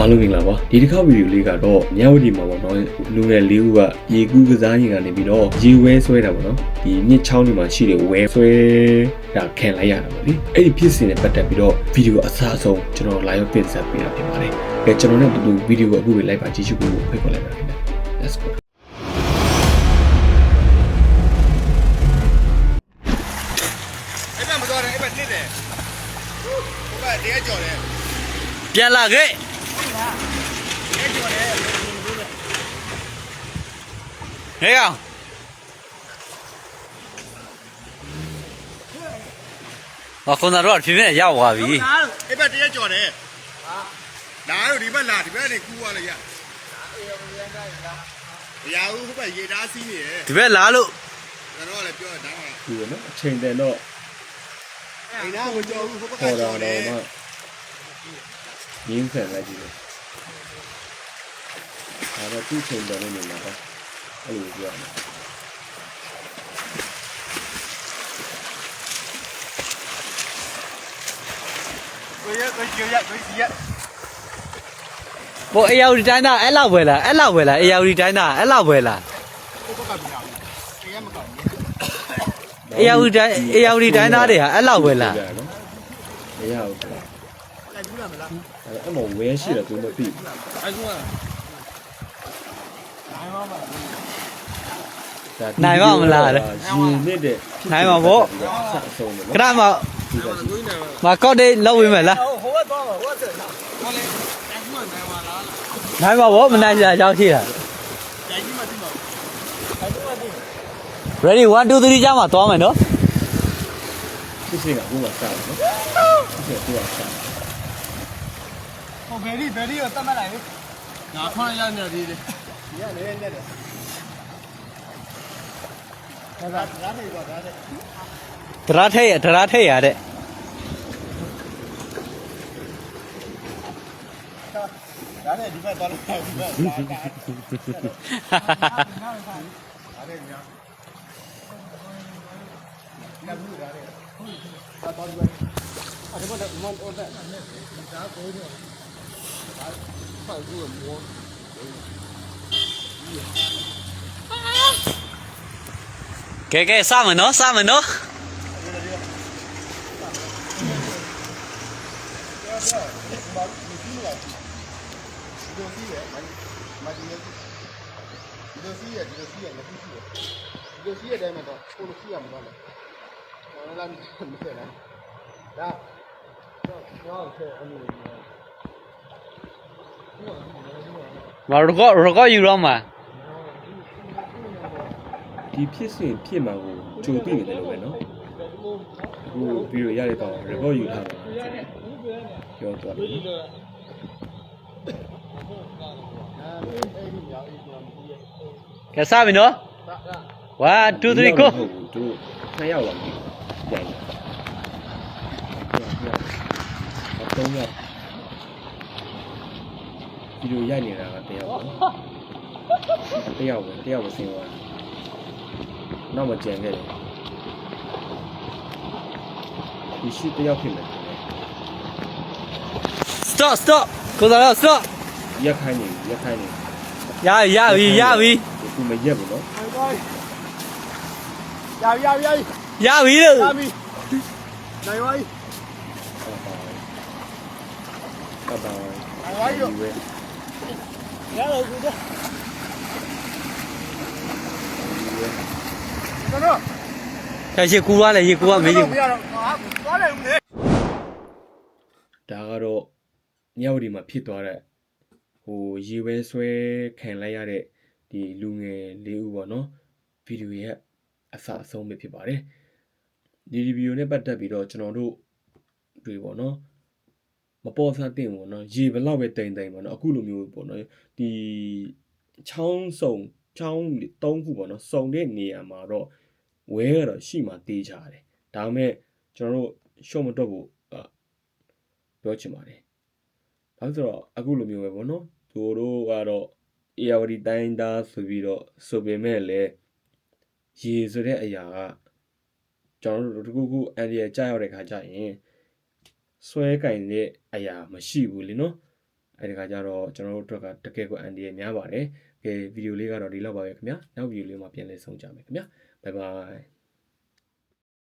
အားလုံးမင်္ဂလာပါဒီတစ်ခါဗီဒီယိုလေးကတော့မြဝတီမှာပေါ့နော်လူငယ်လေးဦးကရေကူးကစားရင်ကနေပြီးတော့ရေဝဲဆွဲတာပေါ့နော်ဒီမြစ်ချောင်းတွေမှာရှိတဲ့ဝဲဆွဲတာခံလိုက်ရတာပေါ့လေအဲ့ဒီဖြစ်စဉ်နဲ့ပတ်သက်ပြီးတော့ဗီဒီယိုအစားဆုံးကျွန်တော်လာရောက်ပြင်ဆက်ပေးတာဖြစ်ပါတယ်ကဲကျွန်တော်နဲ့တူတူဗီဒီယိုကိုအခုပဲလိုက်ပါကြည့်ရှုဖို့ဖိတ်ခေါ်လိုက်ပါခင်ဗျ let's go အဲ့ဘက်မတော်တယ်အဲ့ဘက်တစ်တယ်ဟိုဘက်တရားကြော်တယ်ပြန်လာခဲ့တရားကြော်တယ် ဟဲ့ကောင်ဟောခွန်တော်တော့ဖြည်းဖြည်းရောက်သွားပြီအဲ့ဘက်တရားကြော်တယ်ဟာလာတော့ဒီဘက်လာဒီဘက်နေကူသွားလိုက်ရရဘူးဟိုဘက်ရေသားစီးနေတယ်ဒီဘက်လာလို့ကျွန်တော်ကလည်းပြောတာကဒီကနော်အချိန်တန်တော့အိမ်သားကိုကြော်ဘူးဟိုဘက်ကခေါ်တာကြော်တတော့ယ် မှရင်းဆန်လိုက်ကြည့်တယ်ဒါတော့သူ့ချိန်တန်နေမှာပါအဲ့လိုပြောရမယ်ကိုရကိုကြော်ရကိုစီရဟိုအေယာဝတီတိုင်းသားအဲ့လောက်ပဲလားအဲ့လောက်ပဲလားအေယာဝတီတိုင်းသားအဲ့လောက်ပဲလားဟိုဘက်ကပြောင်းတရားမကောင်းအေယာဝတီတိုင်းအေယာဝတီတိုင်းသားတွေဟာအဲ့လောက်ပဲလားမရဘူး ဘူးလိုက်ဘူးလားမလားအဲ့အမေဝဲရှိတယ်သူမသိဘူးအဲ့ကူကနိုင်ပါမလားနိုင်ပါမလားတဲ့ရင်နစ်တဲ့နိုင်ပါဗောဆက်အဆုံးပဲခဏနော်မှဒီကကြည့်ကိုင်းနိုင်ပါမကော့ဒေးလောက်ဝင်မယ်လားဟိုဟိုဘက်သွားပါဟိုဘက်ဆက်လာဟောလေအဲ့ကူကနိုင်ပါလားနိုင်ပါဘောမနိုင်ကြရောက်ရှိတာကြိုင်ကြီးမသိပါဘူးအဲ့ကူကသိ ready 1 2 3ကြာမှသွားမယ်နော်ဖြစ်စဉ်ကအခုမှစတယ်နော်ဖြစ်စဉ်ကသူကစတယ် ဟိုဘယ်ဒီဘယ်ဒီကိုတတ်မှတ်လိုက်လေငါခွန်းရနေသေးတယ်ညနေနေတယ်ဒါကဒါထိပ်တော့ဒါထိပ်ဒရာထိတ်ရဒရာထိတ်ရတဲ့ဒါနဲ့ဒီဘက်သွားလိုက်ဒီဘက်ဒါကဒါနဲ့ညာလက်ဘူးဒါနဲ့အာတော်ဒီဘက်အဲ့ဒါကမန်အော်တဲ့ဒါကိုရ ဒါဖောက်ဘူးမောကဲကဲစမယ်နော်စ မယ်နော်ဒီလိုစီးရမဒီလိုဒီလိုစီးရဒီလိုစီးရမစီးစီးရဒီလိုစီးရတဲ့မှာတော့ကိုလိုစီးရမှာတော့ဟောလာမမဆက်လားဒါတော့တော့ဆက်အမှုမရကောရကောယူတော့မှာဒီဖြစ်စဉ်ဖြစ်မှာကိုကြိုသိနေတယ်လို့ပဲနော်အခုဗီဒီယိုရတဲ့ကောင် record ယူထားတာပြောသွားတယ်နော်ကဲစပြီနော်1 2 3 go ဟုတ်ဘူးသူတို့နှစ်ယောက်လောက်ပြီပြန်တယ်သုံးယောက် ဗီဒီယိုရိုက်နေတာကတယောက်ပဲတယောက်ပဲတယောက်ပဲဆင်းသွားနောက်မှကြံခဲ့တယ်ဒီရှိတယောက်ဖြစ်မယ် stop stop ကိုစားတော့ stop ရက်ခိုင်းနေရက်ခိုင်းနေရရပြီရပြီသူမရက်ဘူးနော်ရရရရရပြီလို့ရပြီနိုင်ပါပြီဟုတ်ပါဘူး ရတော့ကူတော့ကျွန်တော်ကဲရေကူသွားလေရေကူကမေးကြည့်မရတော့ဟာသွားတယ်ဦးလေဒါကတော့မြဝတီမှာဖြစ်သွားတဲ့ဟိုရေဝဲဆွဲခံလိုက်ရတဲ့ဒီလူငယ်လေးဦးပေါ့နော်ဗီဒီယိုရဲ့အစအဆုံးပဲဖြစ်ပါတယ်ဒီဗီဒီယိုနဲ့ပတ်သက်ပြီးတော့ကျွန်တော်တို့တွေပေါ့နော် မပေါ်ဆန်းတင်ပေါ့နော်ရေဘလောက်ပဲတိမ်တိမ်ပေါ့နော်အခုလိုမျိုးပေါ့နော်ဒီချောင်းစုံချောင်းသုံးခုပေါ့နော်စုံတဲ့နေရာမှာတော့ဝဲရတော့ရှိမှတေးကြတယ်ဒါပေမဲ့ကျွန်တော်တို့ရှော့မတော့ဘူးအာပြောချင်ပါတယ်ဘာလို့ဆိုတော့အခုလိုမျိုးပဲပေါ့နော်သူတို့ကတော့ ARD တိုင်းသားဆိုပြီးတော့ဆိုပေမဲ့လည်းရေဆိုတဲ့အရာကကျွန်တော်တို့တကူကူအန်ဒီရကြားရောက်တဲ့ခါကျရင် ဆွဲကင်တဲ့အရာမရှိဘူးလीနော်အဲ့ဒီခါကျတော့ကျွန်တော်တို့အတွက်ကတကယ်ကိုအန်ဒီရများပါတယ်ကဲဗီဒီယိုလေးကတော့ဒီလောက်ပါပဲခင်ဗျာနောက်ဗီဒီယိုလေးမှာပြန်လည်ဆုံကြမယ်ခင်ဗျာဘိုင်ဘိုင်